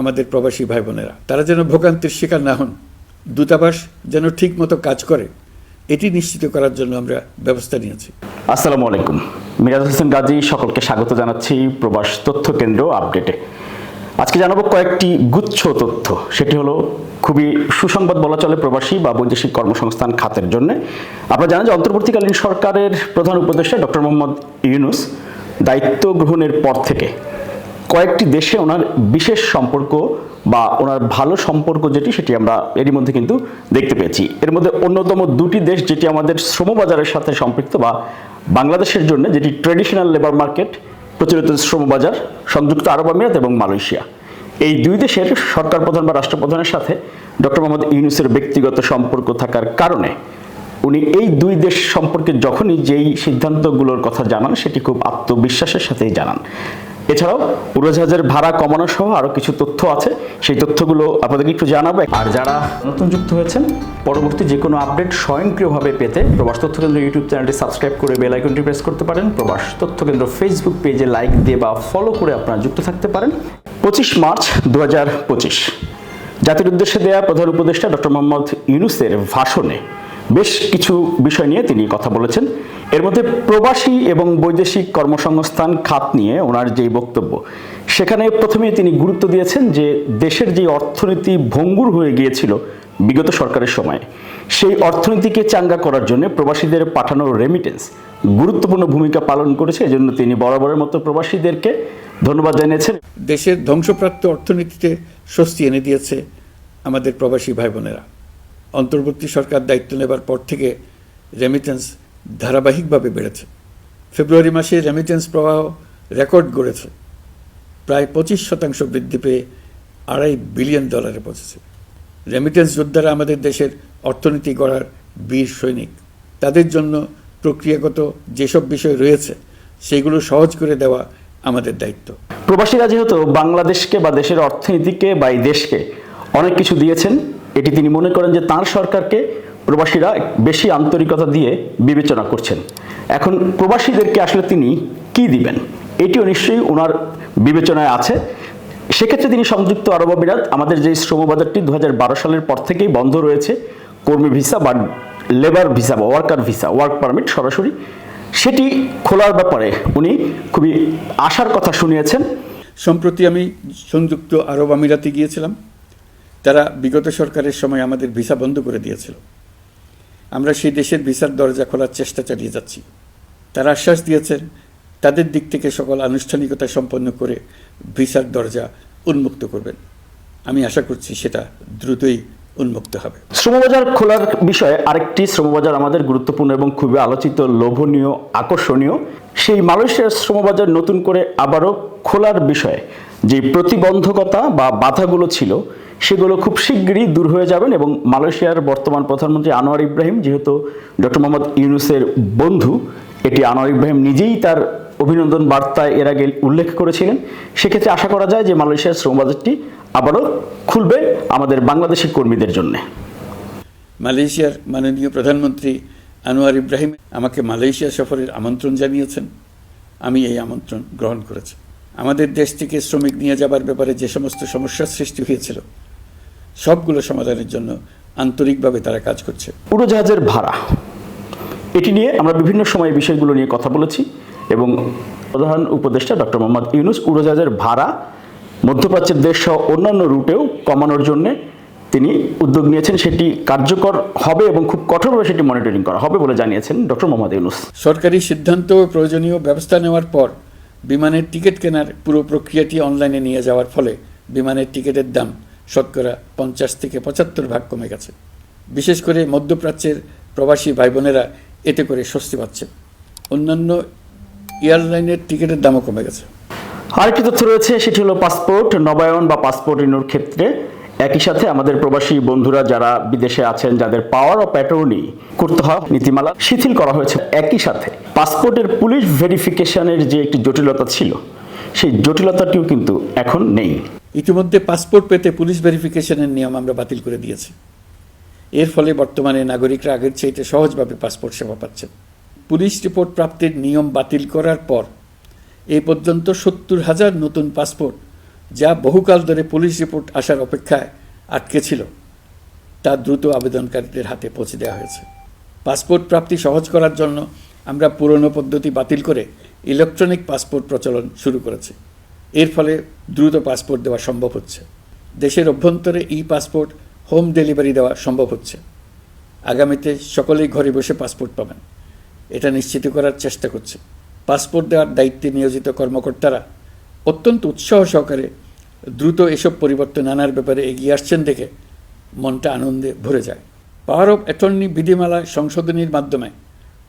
আমাদের প্রবাসী ভাই বোনেরা তারা যেন ভোগান্তির শিকার না হন। দূতাবাস যেন ঠিক মতো কাজ করে, এটি নিশ্চিত করার জন্য আমরা ব্যবস্থা নিয়েছি। আসসালামু আলাইকুম। মিরাজ হোসেন গাজী, সকলকে স্বাগত জানাচ্ছি প্রবাস তথ্য কেন্দ্র আপডেটে। আজকে জানাব কয়েকটি গুচ্ছ তথ্য। সেটি হলো, খুবই সুসংবাদ বলা চলে প্রবাসী বা বৈদেশিক কর্মসংস্থান খাতের জন্য। আপনারা জানেন যে অন্তর্বর্তীকালীন সরকারের প্রধান উপদেষ্টা ডক্টর মোহাম্মদ ইউনুস দায়িত্ব গ্রহণের পর থেকে কয়েকটি দেশে ওনার বিশেষ সম্পর্ক বা ওনার ভালো সম্পর্ক যেটি, সেটি আমরা এরই মধ্যে কিন্তু দেখতে পেয়েছি। এর মধ্যে অন্যতম দুটি দেশ যেটি আমাদের শ্রমবাজারের সাথে সম্পৃক্ত বা বাংলাদেশের জন্য, যেটি ট্রেডিশনাল লেবার মার্কেট প্রচলিত শ্রমবাজার, সংযুক্ত আরব আমিরাত এবং মালয়েশিয়া। এই দুই দেশের সরকার প্রধান বা রাষ্ট্রপ্রধানের সাথে ডক্টর মোহাম্মদ ইউনুসের ব্যক্তিগত সম্পর্ক থাকার কারণে উনি এই দুই দেশ সম্পর্কে যখনই যেই সিদ্ধান্তগুলোর কথা জানান, সেটি খুব আত্মবিশ্বাসের সাথেই জানান। এছাড়াও উড়োজাহাজের ভাড়া কমানো সহ আরও কিছু তথ্য আছে। সেই তথ্যগুলো আপনাদেরকে একটু জানাব। আর যারা নতুন যুক্ত হয়েছেন, পরবর্তী যে কোনো আপডেট স্বয়ংক্রিয়ভাবে পেতে প্রবাস তথ্য কেন্দ্র ইউটিউব চ্যানেলটি সাবস্ক্রাইব করে বেল আইকনটি প্রেস করতে পারেন। প্রবাস তথ্য কেন্দ্র ফেসবুক পেজে লাইক দিয়ে বা ফলো করে আপনারা যুক্ত থাকতে পারেন। পঁচিশ মার্চ দু হাজার পঁচিশ। জাতির উদ্দেশ্যে দেয়া প্রধান উপদেষ্টা ডক্টর মোহাম্মদ ইউনুসের ভাষণে বেশ কিছু বিষয় নিয়ে তিনি কথা বলেছেন। এর মধ্যে প্রবাসী এবং বৈদেশিক কর্মসংস্থান খাত নিয়ে ওনার যেই বক্তব্য, সেখানে প্রথমে তিনি গুরুত্ব দিয়েছেন যে দেশের যে অর্থনীতি ভঙ্গুর হয়ে গিয়েছিল বিগত সরকারের সময়, সেই অর্থনীতিকে চাঙ্গা করার জন্য প্রবাসীদের পাঠানো রেমিটেন্স গুরুত্বপূর্ণ ভূমিকা পালন করেছে। এজন্য তিনি বরাবরের মতো প্রবাসীদেরকে ধন্যবাদ জানিয়েছেন। দেশের ধ্বংসপ্রাপ্ত অর্থনীতিতে স্বস্তি এনে দিয়েছে আমাদের প্রবাসী ভাই বোনেরা। অন্তর্বর্তী সরকার দায়িত্ব নেবার পর থেকে রেমিটেন্স ধারাবাহিকভাবে বেড়েছে। ফেব্রুয়ারি মাসে রেমিটেন্স প্রবাহ রেকর্ড গড়েছে। প্রায় পঁচিশ শতাংশ বৃদ্ধি পেয়ে আড়াই বিলিয়ন ডলারে পৌঁছেছে। রেমিটেন্স যোদ্ধারা আমাদের দেশের অর্থনীতি গড়ার বীর সৈনিক। তাদের জন্য প্রক্রিয়াগত যেসব বিষয় রয়েছে, সেগুলো সহজ করে দেওয়া আমাদের দায়িত্ব। প্রবাসীরা যেহেতু বাংলাদেশকে বা দেশের অর্থনীতিকে বা এই দেশকে। অনেক কিছু দিয়েছেন। এটি তিনি মনে করেন যে তার সরকারকে প্রবাসীরা বেশি আন্তরিকতা দিয়ে বিবেচনা করছেন। এখন প্রবাসীদেরকে আসলে তিনি কি দিবেন? এটিও নিশ্চয়ই ওনার বিবেচনায় আছে। সেক্ষেত্রে তিনি সংযুক্ত আরব আমিরাত, আমাদের যে শ্রমবাজারটি দু সালের পর থেকেই বন্ধ রয়েছে, কর্মী ভিসা বা লেবার ভিসা বা ওয়ার্কার ভিসা, ওয়ার্ক পারমিট সরাসরি, সেটি খোলার ব্যাপারে উনি খুবই আশার কথা শুনিয়েছেন। সম্প্রতি আমি সংযুক্ত আরব আমিরাতে গিয়েছিলাম। তারা বিগত সরকারের সময় আমাদের ভিসা বন্ধ করে দিয়েছিল। আমরা সেই দেশের ভিসার দরজা খোলার চেষ্টা চালিয়ে যাচ্ছি। তারা আশ্বাস দিয়েছেন, তাদের দিক থেকে সকল আনুষ্ঠানিকতা সম্পন্ন করে ভিসার দরজা উন্মুক্ত করবেন। আমি আশা করছি সেটা দ্রুতই উন্মুক্ত হবে। শ্রমবাজার খোলার বিষয়ে আরেকটি শ্রমবাজার আমাদের গুরুত্বপূর্ণ এবং খুবই আলোচিত, লোভনীয়, আকর্ষণীয়। সেই মালয়েশিয়ার শ্রমবাজার নতুন করে আবারও খোলার বিষয়ে যে প্রতিবন্ধকতা বা বাধাগুলো ছিল সেগুলো খুব শীঘ্রই দূর হয়ে যাবেন এবং মালয়েশিয়ার বর্তমান প্রধানমন্ত্রী আনোয়ার ইব্রাহিম, যেহেতু ডক্টর মোহাম্মদ ইউনুসের বন্ধু, এটি আনোয়ার ইব্রাহিম নিজেই তার অভিনন্দন বার্তায় এর আগে উল্লেখ করেছিলেন। সেক্ষেত্রে আশা করা যায় যে মালয়েশিয়ার শ্রমবাজারটি আবারও খুলবে আমাদের বাংলাদেশি কর্মীদের জন্য। মালয়েশিয়ার মাননীয় প্রধানমন্ত্রী আনোয়ার ইব্রাহিম আমাকে মালয়েশিয়া সফরের আমন্ত্রণ জানিয়েছেন। আমি এই আমন্ত্রণ গ্রহণ করেছি। আমাদের দেশ থেকে শ্রমিক নিয়ে যাবার ব্যাপারে যে সমস্ত সমস্যার সৃষ্টি হয়েছিল সবগুলো সমাধানের জন্য আন্তরিকভাবে তারা কাজ করছে। উড়োজাহাজের ভাড়া। এটি নিয়ে আমরা বিভিন্ন সময় বিষয়গুলো নিয়ে কথা বলেছি এবং প্রধান উপদেষ্টা ডক্টর মোহাম্মদ ইউনুস উড়োজাহাজের ভাড়া মধ্যপ্রাচ্যের দেশ সহ অন্যান্য রুটেও কমানোর জন্য তিনি উদ্যোগ নিয়েছেন। সেটি কার্যকর হবে এবং খুব কঠোরভাবে সেটি মনিটরিং করা হবে বলে জানিয়েছেন ডক্টর মোহাম্মদ ইউনুস। সরকারি সিদ্ধান্ত ও প্রয়োজনীয় ব্যবস্থা নেওয়ার পর বিমানের টিকিট কেনার পুরো প্রক্রিয়াটি অনলাইনে নিয়ে যাওয়ার ফলে বিমানের টিকিটের দাম শতকরা পঞ্চাশ থেকে পঁচাত্তর ভাগ কমে গেছে। বিশেষ করে মধ্যপ্রাচ্যের প্রবাসী ভাই বোনেরা এতে করে স্বস্তি পাচ্ছে। অন্যান্য এয়ারলাইনের টিকিটের দামও কমে গেছে। আরেকটি তথ্য রয়েছে, সেটি হলো পাসপোর্ট, নবায়ন বা পাসপোর্ট রিনুর ক্ষেত্রে। একই সাথে আমাদের প্রবাসী বন্ধুরা যারা বিদেশে আছেন, যাদের পাওয়ার অফ অ্যাটর্নি করতে হয় নীতিমালা শিথিল করা হয়েছে। একই সাথে পাসপোর্টের পুলিশ ভেরিফিকেশনের যে একটি জটিলতা ছিল, সেই জটিলতাটিও কিন্তু এখন নেই। ইতিমধ্যে পাসপোর্ট পেতে পুলিশ ভেরিফিকেশনের নিয়ম আমরা বাতিল করে দিয়েছি। এর ফলে বর্তমানে নাগরিকরা আগের চাইতে সহজভাবে পাসপোর্ট সেবা পাচ্ছেন। পুলিশ রিপোর্ট প্রাপ্তির নিয়ম বাতিল করার পর এ পর্যন্ত সত্তর হাজার নতুন পাসপোর্ট যা বহুকাল ধরে পুলিশ রিপোর্ট আসার অপেক্ষায় আটকে ছিল, তা দ্রুত আবেদনকারীদের হাতে পৌঁছে দেওয়া হয়েছে। পাসপোর্ট প্রাপ্তি সহজ করার জন্য আমরা পুরনো পদ্ধতি বাতিল করে ইলেকট্রনিক পাসপোর্ট প্রচলন শুরু করেছি। এর ফলে দ্রুত পাসপোর্ট দেওয়া সম্ভব হচ্ছে। দেশের অভ্যন্তরে ই পাসপোর্ট, হোম ডেলিভারি দেওয়া সম্ভব হচ্ছে। আগামীতে সকলেই ঘরে বসে পাসপোর্ট পাবেন। এটা নিশ্চিত করার চেষ্টা করছে। পাসপোর্ট দেওয়ার দায়িত্বে নিয়োজিত কর্মকর্তারা অত্যন্ত উৎসাহ সহকারে দ্রুত এসব পরিবর্তন আনার ব্যাপারে এগিয়ে আসছেন দেখে মনটা আনন্দে ভরে যায়। পাওয়ার অফ অ্যাটর্নি বিধিমালা সংশোধনীর মাধ্যমে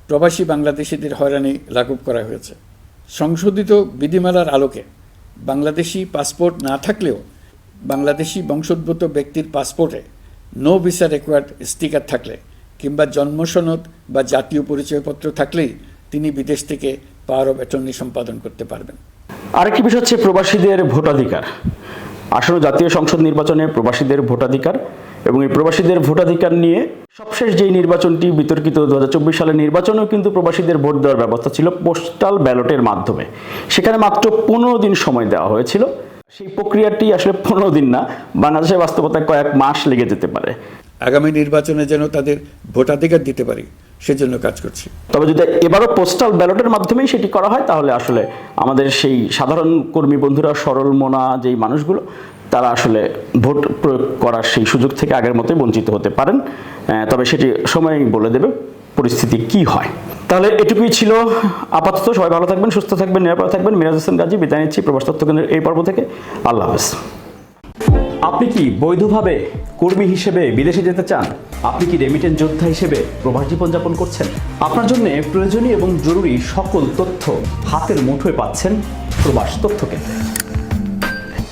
প্রবাসী বাংলাদেশিদের হয়রানি লাঘব করা হয়েছে। সংশোধিত বিধিমালার আলোকে বাংলাদেশি পাসপোর্ট না থাকলেও বাংলাদেশি বংশোদ্ভূত ব্যক্তির পাসপোর্টে নো ভিসা রেকোয়ার্ড স্টিকার থাকলে কিংবা জন্ম সনদ বা জাতীয় পরিচয়পত্র থাকলেই তিনি বিদেশ থেকে পাওয়ার অফ অ্যাটর্নি সম্পাদন করতে পারবেন। আরেকটি বিষয় হচ্ছে প্রবাসীদের ভোটাধিকার। আসলে জাতীয় সংসদ নির্বাচনে প্রবাসীদের ভোটাধিকার এবং এই প্রবাসীদের ভোটাধিকার নিয়ে সবশেষ যেই নির্বাচনটি বিতর্কিত দু সালের নির্বাচনেও কিন্তু প্রবাসীদের ভোট দেওয়ার ব্যবস্থা ছিল পোস্টাল ব্যালটের মাধ্যমে। সেখানে মাত্র পনেরো দিন সময় দেওয়া হয়েছিল। সেই প্রক্রিয়াটি আসলে পনেরো দিন না বাংলাদেশের বাস্তবতায় কয়েক মাস লেগে যেতে পারে। আগামী নির্বাচনে যেন তাদের ভোটাধিকার দিতে পারি সেজন্য কাজ করছি। তবে যদি এবারও পোস্টাল ব্যালটের মাধ্যমেই সেটি করা হয় তাহলে আসলে আমাদের সেই সাধারণ কর্মী বন্ধুরা সরল মনা যেই মানুষগুলো তারা আসলে ভোট প্রয়োগ করার সেই সুযোগ থেকে আগের মতোই বঞ্চিত হতে পারেন। তবে সেটি সময় বলে দেবে পরিস্থিতি কি হয়। তাহলে এটুকুই ছিল। আপাতত সবাই ভালো থাকবেন, সুস্থ থাকবেন, নিরাপদ থাকবেন। মিরাজ হোসেন গাজী, বিদায় নিচ্ছি প্রবাস তথ্য কেন্দ্রের এই পর্ব থেকে। আল্লাহ হাফেজ। আপনি কি বৈধভাবে কর্মী হিসেবে বিদেশে যেতে চান? আপনি কি রেমিটেন্স যোদ্ধা হিসেবে প্রবাস জীবনযাপন করছেন? আপনার জন্য প্রয়োজনীয় এবং জরুরি সকল তথ্য হাতের মুঠোয় পাচ্ছেন প্রবাস তথ্য কেন্দ্রে।